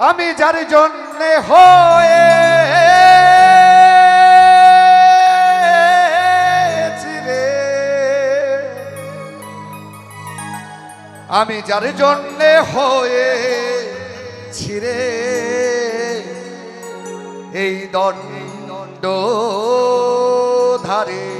আমি যার জন্যে হয়ে আমি যার জন্যে হয়ে ছিরে এই দণ্ড ধারে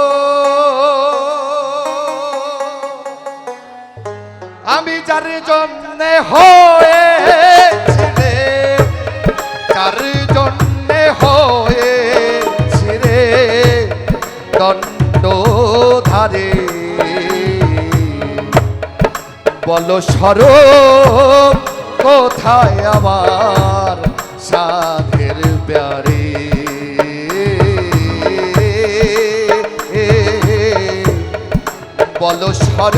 যার জন্যে হয়েছি রে যার জন্যে হয়েছি রে দণ্ড ধারে বল সর কোথায় আমার সাধের প্যারে? বল সর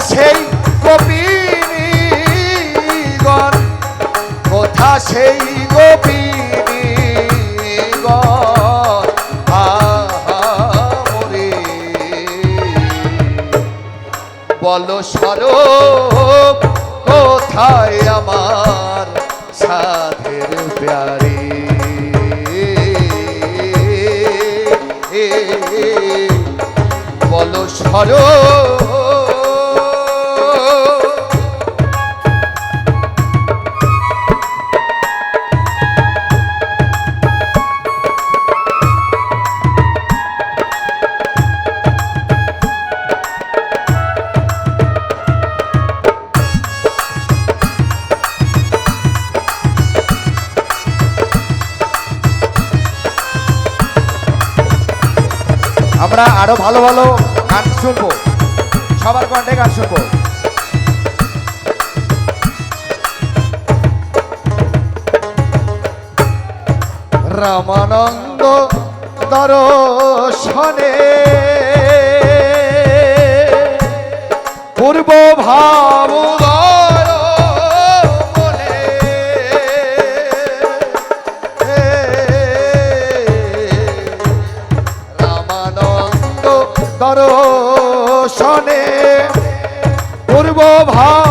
সেই গোপী নিগম কোথা সেই গোপী নিগম আহা মোরে বল স্বরূপ, কোথায় আমার সাধের প্যারে? বল স্বরূপ আমরা আরও ভালো ভালো গান শুনব। সবার কণ্ঠে গান শুনব। রামানন্দ দর্শনে পূর্ব ভাব দর্শনে পূর্ব ভাবুদয়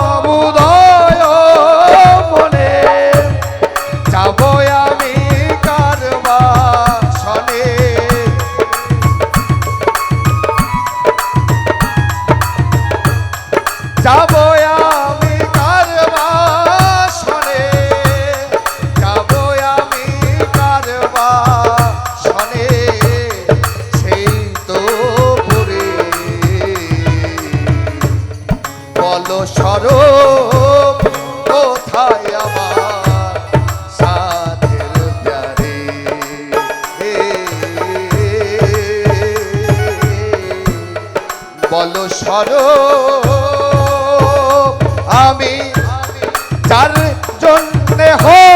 স্বরূপ আমার বলো আমি যার জন্যে হয়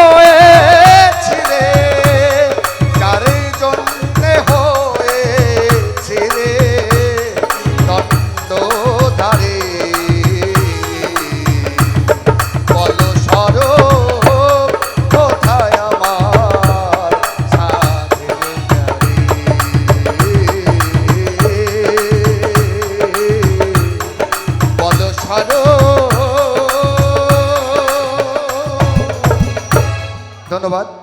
بعد